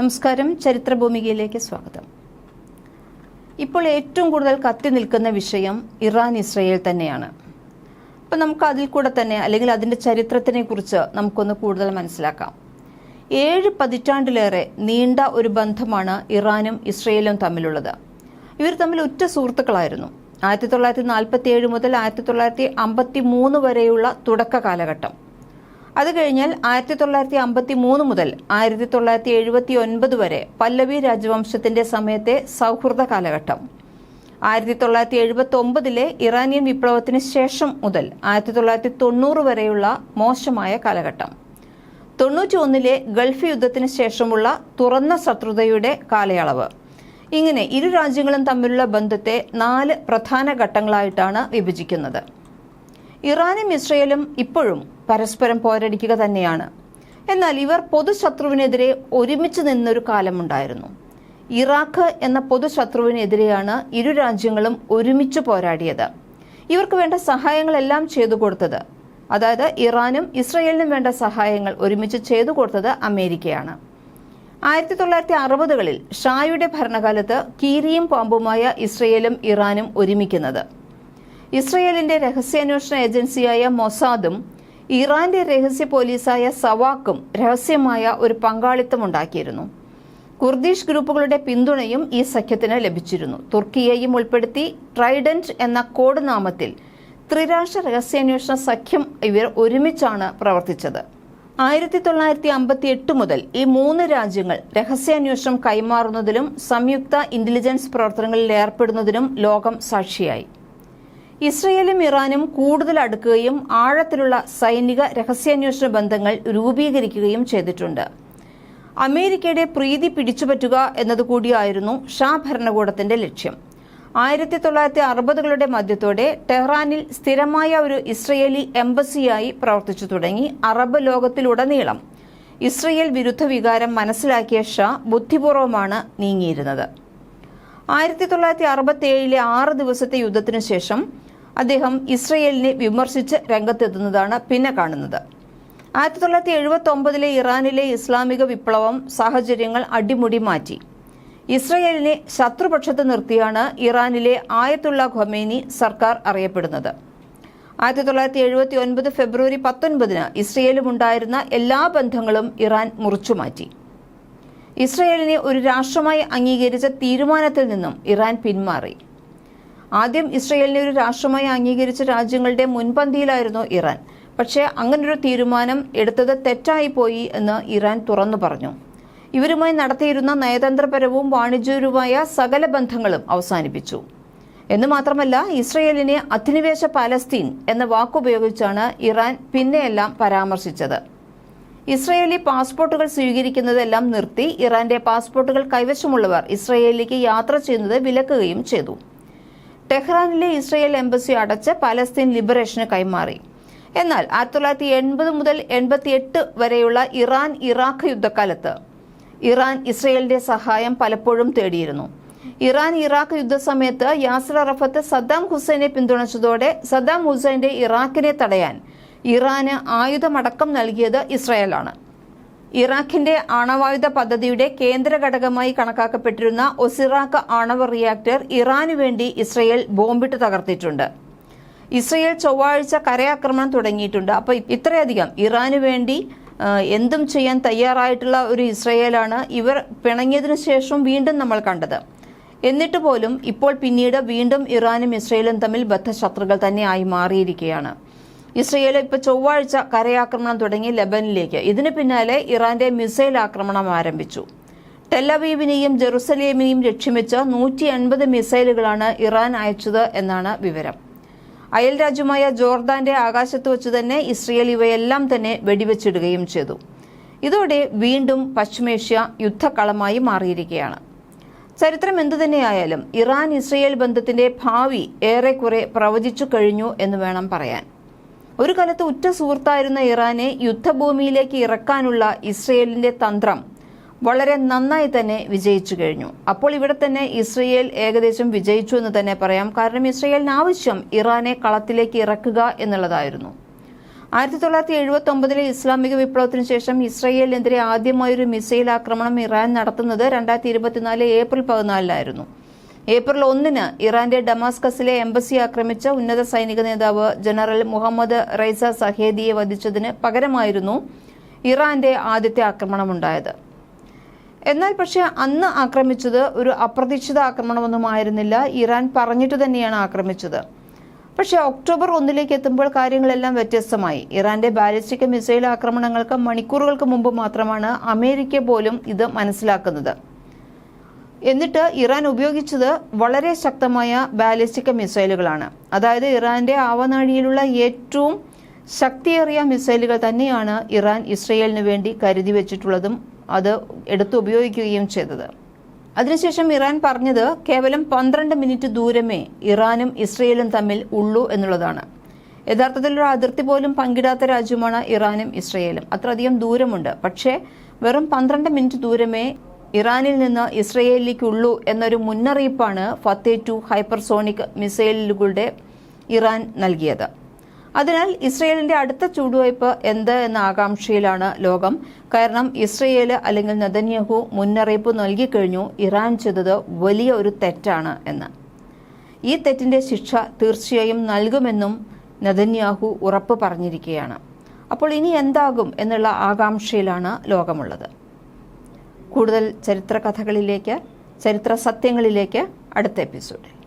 നമസ്കാരം. ചരിത്രഭൂമികയിലേക്ക് സ്വാഗതം. ഇപ്പോൾ ഏറ്റവും കൂടുതൽ കത്തി നിൽക്കുന്ന വിഷയം ഇറാൻ ഇസ്രയേൽ തന്നെയാണ്. അപ്പം നമുക്ക് അതിൽ കൂടെ തന്നെ അല്ലെങ്കിൽ അതിന്റെ ചരിത്രത്തിനെ കുറിച്ച് നമുക്കൊന്ന് കൂടുതൽ മനസ്സിലാക്കാം. ഏഴ് പതിറ്റാണ്ടിലേറെ നീണ്ട ഒരു ബന്ധമാണ് ഇറാനും ഇസ്രയേലും തമ്മിലുള്ളത്. ഇവർ തമ്മിൽ ഉറ്റ സുഹൃത്തുക്കളായിരുന്നു. ആയിരത്തി തൊള്ളായിരത്തി നാൽപ്പത്തി ഏഴ് മുതൽ ആയിരത്തി തൊള്ളായിരത്തി അമ്പത്തി മൂന്ന് വരെയുള്ള തുടക്ക കാലഘട്ടം അത് കഴിഞ്ഞാൽ ആയിരത്തി തൊള്ളായിരത്തി അമ്പത്തി മൂന്ന് മുതൽ ആയിരത്തി തൊള്ളായിരത്തി എഴുപത്തി ഒൻപത് വരെ പല്ലവി രാജവംശത്തിന്റെ സമയത്തെ സൗഹൃദ കാലഘട്ടം. ആയിരത്തി തൊള്ളായിരത്തി എഴുപത്തി ഒമ്പതിലെ ഇറാനിയൻ വിപ്ലവത്തിന് ശേഷം മുതൽ ആയിരത്തി തൊള്ളായിരത്തി തൊണ്ണൂറ് വരെയുള്ള മോശമായ കാലഘട്ടം. തൊണ്ണൂറ്റി ഒന്നിലെ ഗൾഫ് യുദ്ധത്തിന് ശേഷമുള്ള തുറന്ന ശത്രുതയുടെ കാലയളവ്. ഇങ്ങനെ ഇരു രാജ്യങ്ങളും തമ്മിലുള്ള ബന്ധത്തെ നാല് പ്രധാന ഘട്ടങ്ങളായിട്ടാണ് വിഭജിക്കുന്നത്. ഇറാനും ഇസ്രയേലും ഇപ്പോഴും പരസ്പരം പോരടിക്കുക തന്നെയാണ്. എന്നാൽ ഇവർ പൊതുശത്രുവിനെതിരെ ഒരുമിച്ച് നിന്നൊരു കാലമുണ്ടായിരുന്നു. ഇറാഖ് എന്ന പൊതുശത്രുവിനെതിരെയാണ് ഇരു രാജ്യങ്ങളും ഒരുമിച്ച് പോരാടിയത്. ഇവർക്ക് വേണ്ട സഹായങ്ങളെല്ലാം ചെയ്തു കൊടുത്തത്. അതായത് ഇറാനും ഇസ്രയേലിനും വേണ്ട സഹായങ്ങൾ ഒരുമിച്ച് ചെയ്തു കൊടുത്തത് അമേരിക്കയാണ്. ആയിരത്തി തൊള്ളായിരത്തി അറുപതുകളിൽ ഷായുടെ ഭരണകാലത്ത് കീരിയും പാമ്പുമായ ഇസ്രയേലും ഇറാനും ഒരുമിക്കുന്നത്. ഇസ്രയേലിന്റെ രഹസ്യാന്വേഷണ ഏജൻസിയായ മൊസാദും ഇറാന്റെ രഹസ്യ പോലീസായ സവാക്കും രഹസ്യമായ ഒരു പങ്കാളിത്തം ഉണ്ടാക്കിയിരുന്നു. കുർദിഷ് ഗ്രൂപ്പുകളുടെ പിന്തുണയും ഈ സഖ്യത്തിന് ലഭിച്ചിരുന്നു. തുർക്കിയെയും ഉൾപ്പെടുത്തി ട്രൈഡന്റ് എന്ന കോഡ് നാമത്തിൽ ത്രിരാഷ്ട്ര രഹസ്യാന്വേഷണ സഖ്യം ഇവർ ഒരുമിച്ചാണ് പ്രവർത്തിച്ചത്. ആയിരത്തി തൊള്ളായിരത്തി അമ്പത്തി എട്ട് മുതൽ ഈ മൂന്ന് രാജ്യങ്ങൾ രഹസ്യാന്വേഷണം കൈമാറുന്നതിലും സംയുക്ത ഇന്റലിജൻസ് പ്രവർത്തനങ്ങളിൽ ഏർപ്പെടുന്നതിനും ലോകം സാക്ഷിയായി. ഇസ്രയേലും ഇറാനും കൂടുതൽ അടുക്കുകയും ആഴത്തിലുള്ള സൈനിക രഹസ്യാന്വേഷണ ബന്ധങ്ങൾ രൂപീകരിക്കുകയും ചെയ്തിട്ടുണ്ട്. അമേരിക്കയുടെ പ്രീതി പിടിച്ചുപറ്റുക എന്നതുകൂടിയായിരുന്നു ഷാ ഭരണകൂടത്തിന്റെ ലക്ഷ്യം. ആയിരത്തി തൊള്ളായിരത്തി അറുപതുകളുടെ മധ്യത്തോടെ ടെഹ്റാനിൽ സ്ഥിരമായ ഒരു ഇസ്രയേലി എംബസിയായി പ്രവർത്തിച്ചു തുടങ്ങി അറബ് ലോകത്തിലുടനീളം. ഇസ്രയേൽ വിരുദ്ധ വികാരം മനസ്സിലാക്കിയ ഷാ ബുദ്ധിപൂർവമാണ് നീങ്ങിയിരുന്നത്. ആയിരത്തി തൊള്ളായിരത്തി അറുപത്തി ഏഴിലെ ആറ് ദിവസത്തെ യുദ്ധത്തിനു ശേഷം അദ്ദേഹം ഇസ്രയേലിനെ വിമർശിച്ച് രംഗത്തെത്തുന്നതാണ് പിന്നെ കാണുന്നത്. ആയിരത്തി തൊള്ളായിരത്തി എഴുപത്തി ഒമ്പതിലെ ഇറാനിലെ ഇസ്ലാമിക വിപ്ലവം സാഹചര്യങ്ങൾ അടിമുടി മാറ്റി. ഇസ്രയേലിനെ ശത്രുപക്ഷത്ത് നിർത്തിയാണ് ഇറാനിലെ ആയത്തുള്ള ഖൊമേനി സർക്കാർ അറിയപ്പെടുന്നത്. ആയിരത്തി തൊള്ളായിരത്തി എഴുപത്തി ഒൻപത് ഫെബ്രുവരി പത്തൊൻപതിന് ഇസ്രയേലുമുണ്ടായിരുന്ന എല്ലാ ബന്ധങ്ങളും ഇറാൻ മുറിച്ചുമാറ്റി ഇസ്രയേലിനെ ഒരു രാഷ്ട്രമായി അംഗീകരിച്ച തീരുമാനത്തിൽ നിന്നും ഇറാൻ പിന്മാറി. ആദ്യം ഇസ്രയേലിനെ ഒരു രാഷ്ട്രമായി അംഗീകരിച്ച രാജ്യങ്ങളുടെ മുൻപന്തിയിലായിരുന്നു ഇറാൻ. പക്ഷേ അങ്ങനൊരു തീരുമാനം എടുത്തത് തെറ്റായിപ്പോയി എന്ന് ഇറാൻ തുറന്നു പറഞ്ഞു. ഇവരുമായി നടത്തിയിരുന്ന നയതന്ത്രപരവും വാണിജ്യപരവുമായ സകല ബന്ധങ്ങളും അവസാനിപ്പിച്ചു. എന്ന് മാത്രമല്ല ഇസ്രയേലിനെ അധിനിവേശ പാലസ്തീൻ എന്ന വാക്കുപയോഗിച്ചാണ് ഇറാൻ പിന്നെയെല്ലാം പരാമർശിച്ചത്. ഇസ്രയേലി പാസ്പോർട്ടുകൾ സ്വീകരിക്കുന്നതെല്ലാം നിർത്തി ഇറാന്റെ പാസ്പോർട്ടുകൾ കൈവശമുള്ളവർ ഇസ്രയേലിലേക്ക് യാത്ര ചെയ്യുന്നത് വിലക്കുകയും ചെയ്തു. ടെഹ്റാനിലെ ഇസ്രയേൽ എംബസി അടച്ച് പലസ്തീൻ ലിബറേഷന് കൈമാറി. എന്നാൽ ആയിരത്തി തൊള്ളായിരത്തി എൺപത് മുതൽ എൺപത്തി എട്ട് വരെയുള്ള ഇറാൻ ഇറാഖ് യുദ്ധകാലത്ത് ഇറാൻ ഇസ്രയേലിന്റെ സഹായം പലപ്പോഴും തേടിയിരുന്നു. ഇറാൻ ഇറാഖ് യുദ്ധസമയത്ത് യാസർ അറഫത്ത് സദ്ദാം ഹുസൈനെ പിന്തുണച്ചതോടെ സദ്ദാം ഹുസൈന്റെ ഇറാഖിനെ തടയാൻ ഇറാന് ആയുധമടക്കം നൽകിയത് ഇസ്രയേലാണ്. ഇറാഖിന്റെ ആണവായുധ പദ്ധതിയുടെ കേന്ദ്ര ഘടകമായി കണക്കാക്കപ്പെട്ടിരുന്ന ഒസിറാഖ് ആണവ റിയാക്ടർ ഇറാനു വേണ്ടി ഇസ്രയേൽ ബോംബിട്ട് തകർത്തിട്ടുണ്ട്. ഇസ്രയേൽ ചൊവ്വാഴ്ച കരയാക്രമണം തുടങ്ങിയിട്ടുണ്ട്. അപ്പോൾ ഇത്രയധികം ഇറാനു വേണ്ടി എന്തും ചെയ്യാൻ തയ്യാറായിട്ടുള്ള ഒരു ഇസ്രയേലാണ് ഇവർ പിണങ്ങിയതിനു ശേഷം വീണ്ടും നമ്മൾ കണ്ടത്. എന്നിട്ട് പോലും ഇപ്പോൾ പിന്നീട് വീണ്ടും ഇറാനും ഇസ്രയേലും തമ്മിൽ ബദ്ധശത്രുക്കൾ തന്നെയായി മാറിയിരിക്കുകയാണ്. ഇസ്രയേൽ ഇപ്പോൾ ചൊവ്വാഴ്ച കരയാക്രമണം തുടങ്ങി ലെബനിലേക്ക്. ഇതിന് പിന്നാലെ ഇറാന്റെ മിസൈൽ ആക്രമണം ആരംഭിച്ചു. ടെലവീവിനെയും ജെറുസലേമിനെയും ലക്ഷ്യമിച്ച് നൂറ്റി എൺപത് മിസൈലുകളാണ് ഇറാൻ അയച്ചത് എന്നാണ് വിവരം. അയൽ രാജ്യമായ ജോർദാന്റെ ആകാശത്ത് വെച്ച് തന്നെ ഇസ്രയേൽ ഇവയെല്ലാം തന്നെ വെടിവെച്ചിടുകയും ചെയ്തു. ഇതോടെ വീണ്ടും പശ്ചിമേഷ്യ യുദ്ധക്കളമായി മാറിയിരിക്കുകയാണ്. ചരിത്രം എന്തുതന്നെയായാലും ഇറാൻ ഇസ്രയേൽ ബന്ധത്തിന്റെ ഭാവി ഏറെക്കുറെ പ്രവചിച്ചു കഴിഞ്ഞു എന്ന് വേണം പറയാൻ. ഒരു കാലത്ത് ഉറ്റ സുഹൃത്തായിരുന്ന ഇറാനെ യുദ്ധഭൂമിയിലേക്ക് ഇറക്കാനുള്ള ഇസ്രയേലിന്റെ തന്ത്രം വളരെ നന്നായി തന്നെ വിജയിച്ചു കഴിഞ്ഞു. അപ്പോൾ ഇവിടെ തന്നെ ഇസ്രയേൽ ഏകദേശം വിജയിച്ചു എന്ന് തന്നെ പറയാം. കാരണം ഇസ്രയേലിന് ആവശ്യം ഇറാനെ കളത്തിലേക്ക് ഇറക്കുക എന്നുള്ളതായിരുന്നു. ആയിരത്തി തൊള്ളായിരത്തി എഴുപത്തി ഒമ്പതിലെ ഇസ്ലാമിക വിപ്ലവത്തിന് ശേഷം ഇസ്രയേലിനെതിരെ ആദ്യമായൊരു മിസൈൽ ആക്രമണം ഇറാൻ നടത്തുന്നത് രണ്ടായിരത്തി ഇരുപത്തിനാല് ഏപ്രിൽ പതിനാലിലായിരുന്നു ഏപ്രിൽ ഒന്നിന് ഇറാന്റെ ഡമാസ്കസിലെ എംബസി ആക്രമിച്ച ഉന്നത സൈനിക നേതാവ് ജനറൽ മുഹമ്മദ് റൈസ സഹേദിയെ വധിച്ചതിന് പകരമായിരുന്നു ഇറാന്റെ ആദ്യത്തെ ആക്രമണമുണ്ടായത്. എന്നാൽ പക്ഷേ അന്ന് ആക്രമിച്ചത് ഒരു അപ്രതീക്ഷിത ആക്രമണമൊന്നും ആയിരുന്നില്ല ഇറാൻ പറഞ്ഞിട്ട് തന്നെയാണ് ആക്രമിച്ചത്. പക്ഷേ ഒക്ടോബർ ഒന്നിലേക്ക് എത്തുമ്പോൾ കാര്യങ്ങളെല്ലാം വ്യത്യസ്തമായി. ഇറാന്റെ ബാലിസ്റ്റിക് മിസൈൽ ആക്രമണങ്ങൾക്ക് മണിക്കൂറുകൾക്ക് മുമ്പ് മാത്രമാണ് അമേരിക്ക പോലും ഇത് മനസ്സിലാക്കുന്നത്. എന്നിട്ട് ഇറാൻ ഉപയോഗിച്ചത് വളരെ ശക്തമായ ബാലിസ്റ്റിക് മിസൈലുകളാണ്. അതായത് ഇറാന്റെ ആവനാഴിയിലുള്ള ഏറ്റവും ശക്തിയേറിയ മിസൈലുകൾ തന്നെയാണ് ഇറാൻ ഇസ്രയേലിന് വേണ്ടി കരുതി വെച്ചിട്ടുള്ളതും അത് എടുത്ത് ഉപയോഗിക്കുകയും ചെയ്തത്. അതിനുശേഷം ഇറാൻ പറഞ്ഞത് കേവലം പന്ത്രണ്ട് മിനിറ്റ് ദൂരമേ ഇറാനും ഇസ്രയേലും തമ്മിൽ ഉള്ളൂ എന്നുള്ളതാണ്. യഥാർത്ഥത്തിൽ ഒരു അതിർത്തി പോലും പങ്കിടാത്ത രാജ്യമാണ് ഇറാനും ഇസ്രയേലും. അത്രയധികം ദൂരമുണ്ട്. പക്ഷേ വെറും പന്ത്രണ്ട് മിനിറ്റ് ദൂരമേ ഇറാനിൽ നിന്ന് ഇസ്രയേലിലേക്കുള്ളൂ എന്നൊരു മുന്നറിയിപ്പാണ് ഫത്തേ ടു ഹൈപ്പർസോണിക് മിസൈലുകളുടെ ഇറാൻ നൽകിയത്. അതിനാൽ ഇസ്രയേലിന്റെ അടുത്ത ചുവടുവയ്പ് എന്ത് എന്ന ആകാംക്ഷയിലാണ് ലോകം. കാരണം ഇസ്രയേൽ അല്ലെങ്കിൽ നെതന്യാഹു മുന്നറിയിപ്പ് നൽകിക്കഴിഞ്ഞു ഇറാൻ ചെയ്തത് വലിയ ഒരു തെറ്റാണ് എന്ന്. ഈ തെറ്റിന്റെ ശിക്ഷ തീർച്ചയായും നൽകുമെന്നും നദന്യാഹു ഉറപ്പ് പറഞ്ഞിരിക്കുകയാണ്. അപ്പോൾ ഇനി എന്താകും എന്നുള്ള ആകാംക്ഷയിലാണ് ലോകമുള്ളത്. കൂടുതൽ ചരിത്ര കഥകളിലേക്ക് ചരിത്ര സത്യങ്ങളിലേക്ക് അടുത്ത എപ്പിസോഡിൽ